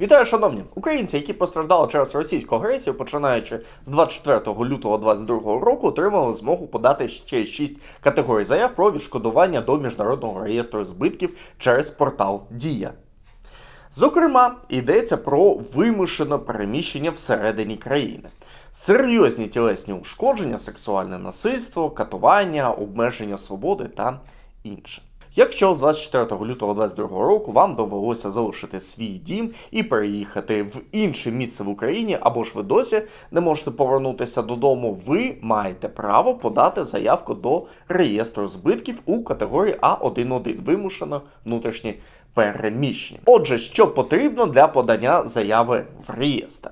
Вітаю, шановні українці, які постраждали через російську агресію, починаючи з 24 лютого 2022 року, отримали змогу подати ще 6 категорій заяв про відшкодування до міжнародного реєстру збитків через портал Дія. Зокрема, йдеться про вимушене переміщення всередині країни, серйозні тілесні ушкодження, сексуальне насильство, катування, обмеження свободи та інше. Якщо з 24 лютого 2022 року вам довелося залишити свій дім і переїхати в інше місце в Україні, або ж ви досі не можете повернутися додому, ви маєте право подати заявку до реєстру збитків у категорії А11 вимушено внутрішні переміщення. Отже, що потрібно для подання заяви в реєстр?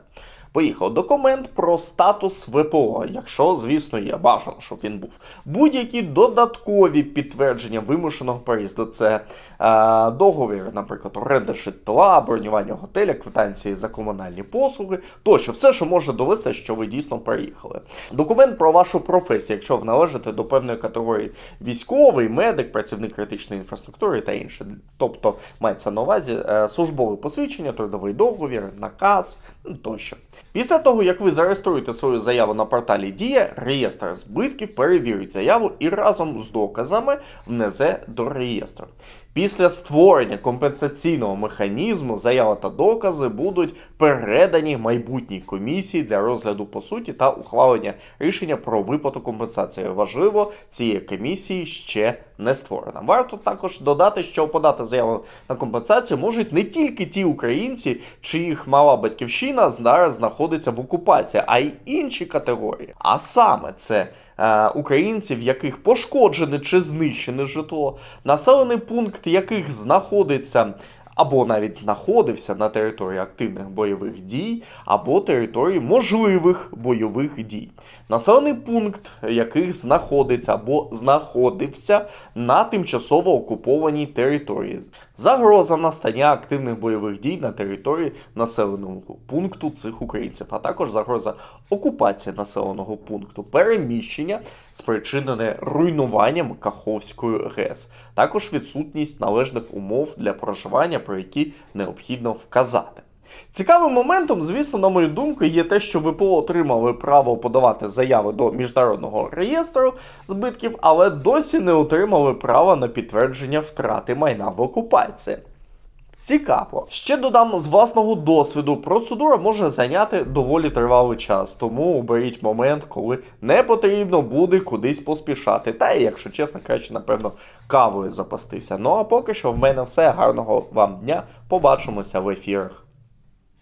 Поїхав документ про статус ВПО, якщо, звісно, є бажано, щоб він був. Будь-які додаткові підтвердження вимушеного переїзду це е, договір, наприклад, оренда житла, бронювання готеля, квитанції за комунальні послуги, тощо, все, що може довести, що ви дійсно переїхали. Документ про вашу професію, якщо ви належите до певної категорії військовий, медик, працівник критичної інфраструктури та інше. Тобто мається на увазі е, службове посвідчення, трудовий договір, наказ тощо. Після того, як ви зареєструєте свою заяву на порталі Дія, реєстр збитків перевірить заяву і разом з доказами внесе до реєстру. Після створення компенсаційного механізму заява та докази будуть передані майбутній комісії для розгляду по суті та ухвалення рішення про виплату компенсації. Важливо, цієї комісії ще не створена. Варто також додати, що подати заяву на компенсацію можуть не тільки ті українці, чиїх мала батьківщина зараз знаходиться в окупації, а й інші категорії. А саме це е, українці, в яких пошкоджене чи знищене житло, населений пункт яких знаходиться. Або навіть знаходився на території активних бойових дій, або території можливих бойових дій. Населений пункт яких знаходиться або знаходився на тимчасово окупованій території. Загроза настання активних бойових дій на території населеного пункту цих українців, а також загроза окупації населеного пункту, переміщення, спричинене руйнуванням Каховської ГЕС, також відсутність належних умов для проживання, про які необхідно вказати. Цікавим моментом, звісно, на мою думку, є те, що ВПО отримали право подавати заяви до міжнародного реєстру збитків, але досі не отримали права на підтвердження втрати майна в окупації. Цікаво. Ще додам з власного досвіду, процедура може зайняти доволі тривалий час, тому оберіть момент, коли не потрібно буде кудись поспішати. Та і, якщо чесно кажучи, напевно, кавою запастися. Ну а поки що в мене все. Гарного вам дня. Побачимося в ефірах.